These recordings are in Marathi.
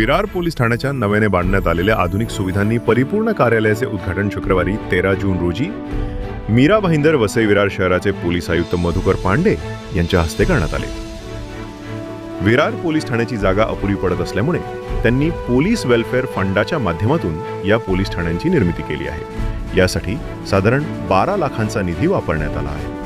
विरार पोलीस ठाण्याच्या नव्याने बांधण्यात आलेल्या आधुनिक सुविधांनी परिपूर्ण कार्यालयाचे उद्घाटन शुक्रवारी तेरा जून रोजी. मीरा भाईंदर वसई विरार शहराचे पोलीस आयुक्त मधुकर पांडे यांच्या हस्ते करण्यात आले. विरार पोलीस ठाण्याची जागा अपुरी पडत असल्यामुळे त्यांनी पोलीस वेलफेअर फंडाच्या माध्यमातून या पोलीस ठाण्यांची निर्मिती केली आहे. यासाठी साधारण बारा लाखांचा निधी वापरण्यात आला आहे.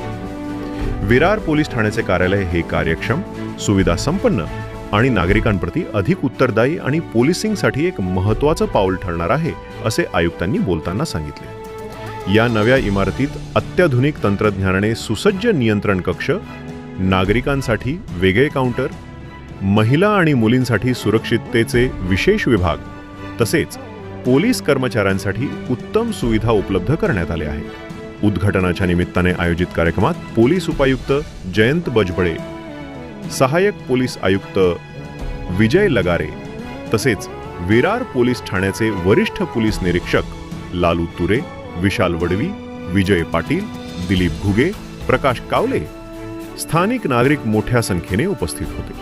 विरार पोलीस ठाण्याचे कार्यालय हे कार्यक्षम सुविधा संपन्न आणि नागरिकांप्रती अधिक उत्तरदायी आणि पोलिसिंगसाठी एक महत्त्वाचं पाऊल ठरणार आहे असे आयुक्तांनी बोलताना सांगितले. या नव्या इमारतीत अत्याधुनिक तंत्रज्ञानाने सुसज्ज नियंत्रण कक्ष नागरिकांसाठी वेगळे काउंटर महिला आणि मुलींसाठी सुरक्षिततेचे विशेष विभाग तसेच पोलीस कर्मचाऱ्यांसाठी उत्तम सुविधा उपलब्ध करण्यात आल्या आहेत. उद्घाटनाच्या निमित्ताने आयोजित कार्यक्रमात पोलीस उपायुक्त जयंत बजबळे सहाय्यक पोलीस आयुक्त विजय लगारे तसेच विरार पोलीस ठाण्याचे वरिष्ठ पोलीस निरीक्षक लालू तुरे विशाल वडवी विजय पाटील दिलीप घुगे प्रकाश कावले स्थानिक नागरिक मोठ्या संख्येने उपस्थित होते.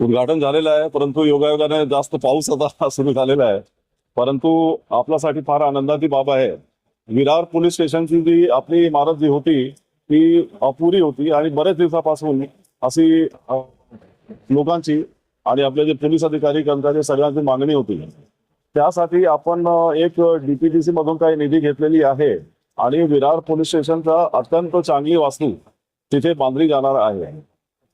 उद्घाटन झालेलं आहे परंतु योगायोगाने जास्त पाऊस आता सुरू झालेला आहे. परंतु आपल्यासाठी फार आनंदाची बाब आहे. विरार पोलीस स्टेशनची जी आपली इमारत जी होती ती अपुरी होती आणि बरेच दिवसापासून अशी लोकांची आणि आपले जे पोलीस अधिकारी कर्मचारी सगळ्यांची मागणी होती. त्यासाठी आपण एक डीपीटीसी मधून काही निधी घेतलेली आहे आणि विरार पोलीस स्टेशनचा अत्यंत चांगली वास्तू तिथे बांधली जाणार आहे.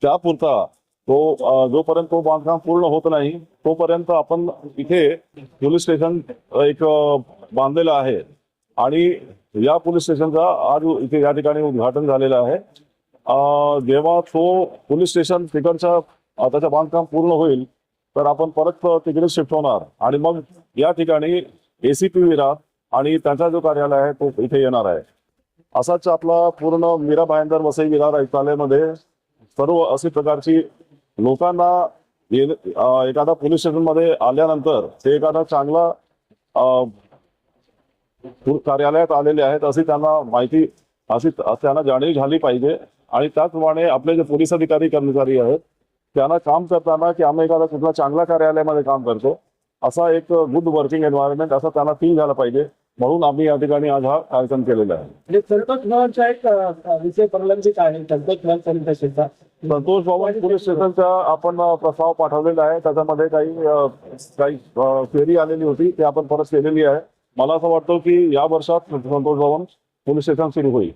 त्यापुरता तो जोपर्यंत तो बांधकाम पूर्ण होत नाही तोपर्यंत आपण इथे पोलीस स्टेशन एक बांधलेलं आहे. आणि या पोलीस स्टेशनचा आज इथे या ठिकाणी उद्घाटन झालेलं आहे. जेव्हा तो पोलीस स्टेशन तिकडच्या त्याचं बांधकाम पूर्ण होईल तर आपण परत तिकडे शिफ्ट होणार. आणि मग या ठिकाणी एसीपी विरा आणि त्यांचा जो कार्यालय आहे तो इथे येणार आहे. असाच आपला पूर्ण मीरा भायंदर वसई विरार आयुक्तालयामध्ये सर्व अशी प्रकारची लोकांना एखादा पोलीस स्टेशनमध्ये आल्यानंतर ते एखादा चांगला कार्यालयात आलेले आहेत अशी त्यांना माहिती अशी त्यांना जाणीव झाली पाहिजे. आणि त्याचप्रमाणे आपले जे पोलीस अधिकारी कर्मचारी आहेत त्यांना काम करताना की आम्ही एखादा कुठला चांगल्या कार्यालयामध्ये काम करतो असा एक गुड वर्किंग एन्व्हायरमेंट असा त्यांना फील झाला पाहिजे. म्हणून आम्ही या ठिकाणी आज हा कार्यक्रम केलेला आहे. म्हणजे एक विषय प्रलंबित आहे तंत्रज्ञान संतोष बाबा पोलीस स्टेशनचा आपण प्रस्ताव पाठवलेला आहे. त्याच्यामध्ये काही काही फेरी आलेली होती. ती आपण परत केलेली आहे. मला असं वाटतं की या वर्षात संतोष भवन पोलीस स्टेशन सुरू होईल.